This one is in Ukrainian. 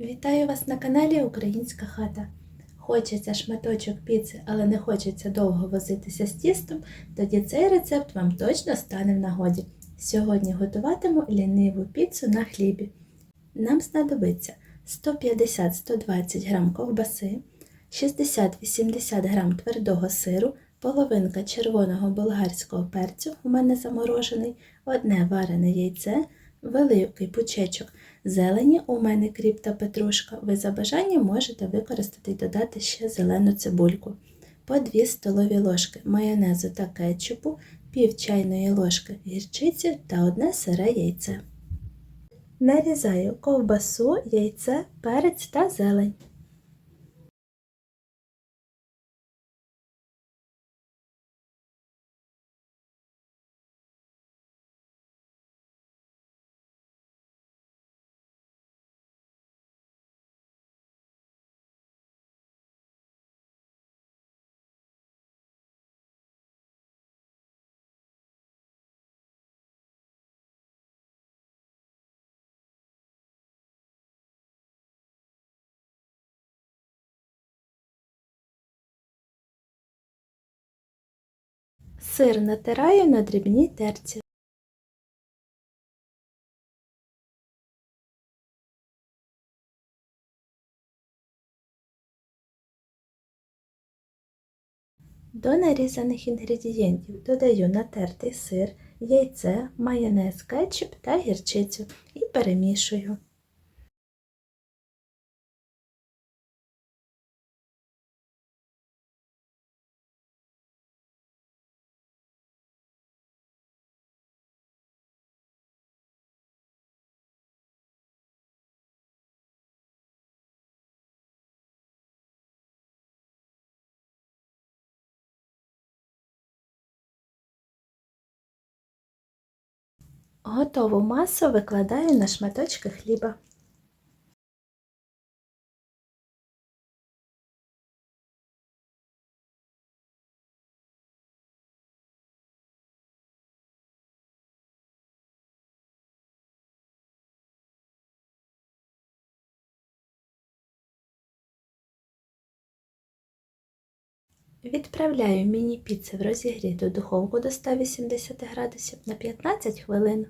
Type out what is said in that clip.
Вітаю вас на каналі Українська хата. Хочеться шматочок піци, але не хочеться довго возитися з тістом, тоді цей рецепт вам точно стане в нагоді. Сьогодні готуватиму ліниву піцу на хлібі. Нам знадобиться 150-120 г ковбаси, 60-80 г твердого сиру, половинка червоного болгарського перцю, у мене заморожений, одне варене яйце, великий пучечок зелені, у мене кріп та петрушка. Ви за бажанням можете використати і додати ще зелену цибульку, по 2 столові ложки майонезу та кетчупу, пів чайної ложки гірчиці та одне сире яйце. Нарізаю ковбасу, яйце, перець та зелень. Сир натираю на дрібній терці. До нарізаних інгредієнтів додаю натертий сир, яйце, майонез, кетчуп та гірчицю і перемішую. Готову масу викладаю на шматочки хліба. Відправляю міні-піци в розігріту духовку до 180 градусів на 15 хвилин.